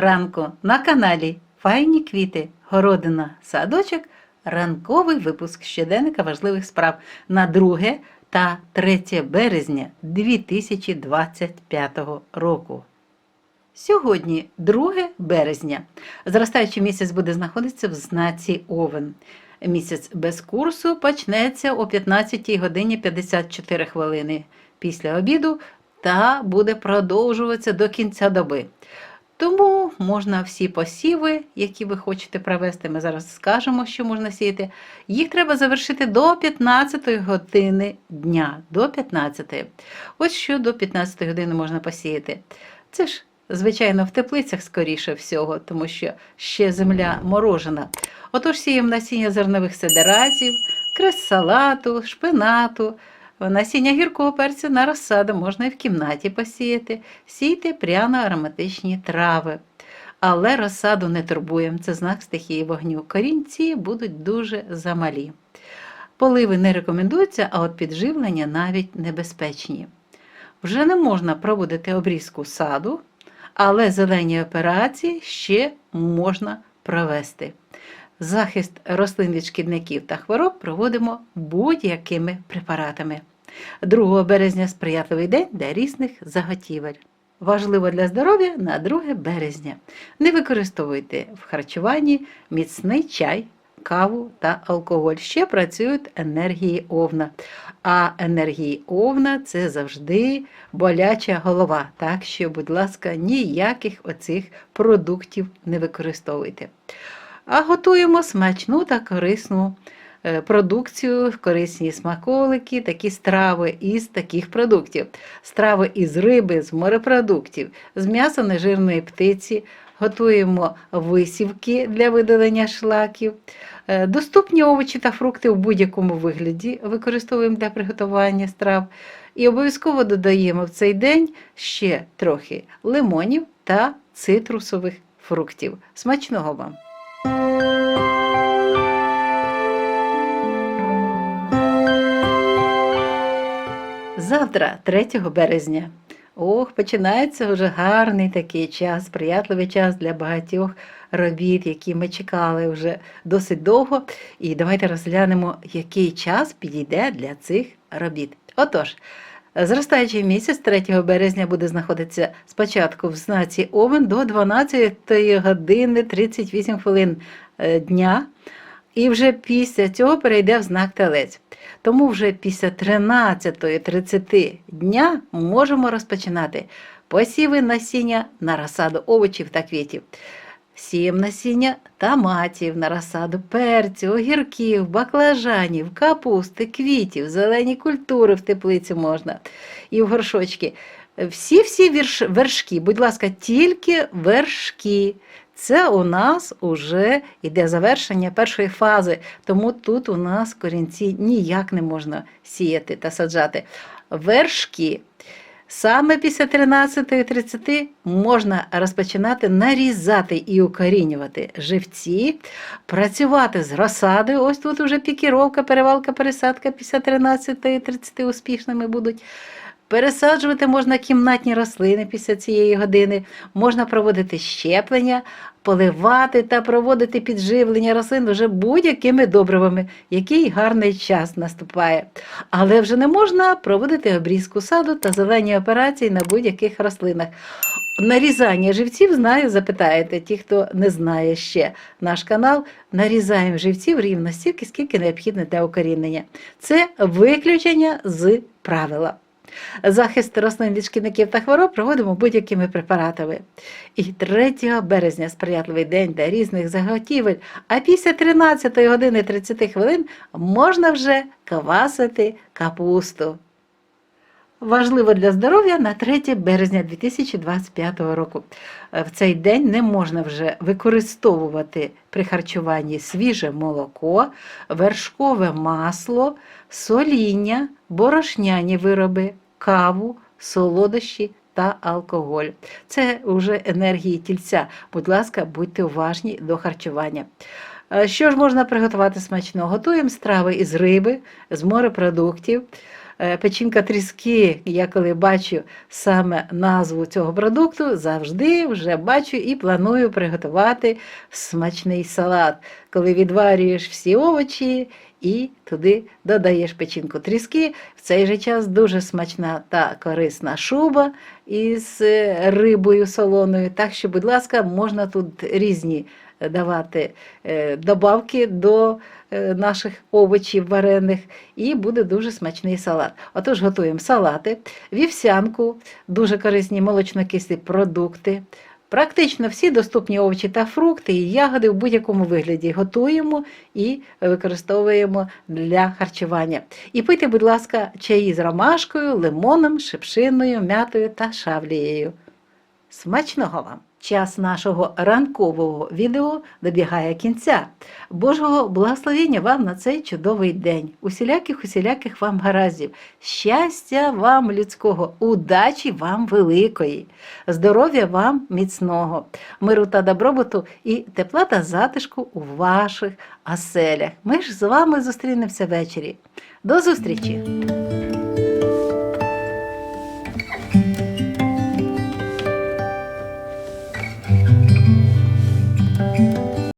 ранку на каналі Файні квіти, городина, садочок, ранковий випуск щоденника важливих справ на 2 та 3 березня 2025 року. Сьогодні, 2 березня, зростаючий місяць буде знаходитися в знаці Овен. Місяць без курсу почнеться о 15 годині 54 хвилини після обіду та буде продовжуватися до кінця доби. Тому можна всі посіви, які ви хочете провести, ми зараз скажемо, що можна сіяти. Їх треба завершити до 15 години дня. До 15. Ось що до 15 години можна посіяти. Це ж, звичайно, в теплицях скоріше всього, тому що ще земля морожена. Отож сіємо насіння зернових сидератів, крес-салату, шпинату, Насіння гіркого перцю на розсаду можна і в кімнаті посіяти, сійте пряно-ароматичні трави. Але розсаду не турбуємо, це знак стихії вогню. Корінці будуть дуже замалі. Поливи не рекомендуються, а от підживлення навіть небезпечні. Вже не можна проводити обрізку саду, але зелені операції ще можна провести. Захист рослин від шкідників та хвороб проводимо будь-якими препаратами. 2 березня сприятливий день для різних заготівель. Важливо для здоров'я на 2 березня. Не використовуйте в харчуванні міцний чай, каву та алкоголь. Ще працюють енергії овна. А енергії овна це завжди боляча голова. Так що, будь ласка, ніяких оцих продуктів не використовуйте а готуємо смачну та корисну е, продукцію, корисні смаколики, такі страви із таких продуктів. Страви із риби, з морепродуктів, з м'яса нежирної птиці. Готуємо висівки для видалення шлаків. Е, доступні овочі та фрукти в будь-якому вигляді використовуємо для приготування страв. І обов'язково додаємо в цей день ще трохи лимонів та цитрусових фруктів. Смачного вам! Завтра, 3 березня. Ох, починається вже гарний такий час, сприятливий час для багатьох робіт, які ми чекали вже досить довго. І давайте розглянемо, який час підійде для цих робіт. Отож, зростаючий місяць 3 березня буде знаходитися спочатку в знаці Овен до 12 години 38 хвилин е, дня. І вже після цього перейде в знак телець. Тому вже після 13-30 дня можемо розпочинати посіви насіння на розсаду овочів та квітів. Сієм насіння томатів на розсаду перцю, огірків, баклажанів, капусти, квітів, зелені культури в теплиці можна і в горшочки. Всі-всі вершки, будь ласка, тільки вершки. Це у нас вже йде завершення першої фази, тому тут у нас корінці ніяк не можна сіяти та саджати. Вершки. Саме після 13-30 можна розпочинати нарізати і укорінювати живці, працювати з розсадою. Ось тут вже пікіровка, перевалка, пересадка після 13-30 успішними будуть. Пересаджувати можна кімнатні рослини після цієї години, можна проводити щеплення, поливати та проводити підживлення рослин вже будь-якими добривами, який гарний час наступає. Але вже не можна проводити обрізку саду та зелені операції на будь-яких рослинах. Нарізання живців знаю, запитаєте, ті, хто не знає ще наш канал, нарізаємо живців рівно стільки, скільки необхідно для укорінення. Це виключення з правила. Захист рослин від шкідників та хвороб проводимо будь-якими препаратами. І 3 березня сприятливий день для різних заготівель, а після 13 години 30 хвилин можна вже квасити капусту. Важливо для здоров'я на 3 березня 2025 року. В цей день не можна вже використовувати при харчуванні свіже молоко, вершкове масло, соління, борошняні вироби, каву, солодощі та алкоголь. Це вже енергії тільця. Будь ласка, будьте уважні до харчування. Що ж можна приготувати смачно? Готуємо страви із риби, з морепродуктів. Е, печінка тріски. Я коли бачу саме назву цього продукту, завжди вже бачу і планую приготувати смачний салат, коли відварюєш всі овочі і туди додаєш печінку тріски. В цей же час дуже смачна та корисна шуба із е, рибою солоною. Так що, будь ласка, можна тут різні давати е, добавки до е, наших овочів варених, і буде дуже смачний салат. Отож, готуємо салати, вівсянку, дуже корисні молочнокислі продукти. Практично всі доступні овочі та фрукти і ягоди в будь-якому вигляді готуємо і використовуємо для харчування. І пийте, будь ласка, чаї з ромашкою, лимоном, шипшиною, м'ятою та шавлією. Смачного вам! Час нашого ранкового відео добігає кінця. Божого благословення вам на цей чудовий день. Усіляких, усіляких вам гараздів, щастя вам людського, удачі вам великої, здоров'я вам міцного, миру та добробуту і тепла та затишку у ваших оселях. Ми ж з вами зустрінемося ввечері. До зустрічі!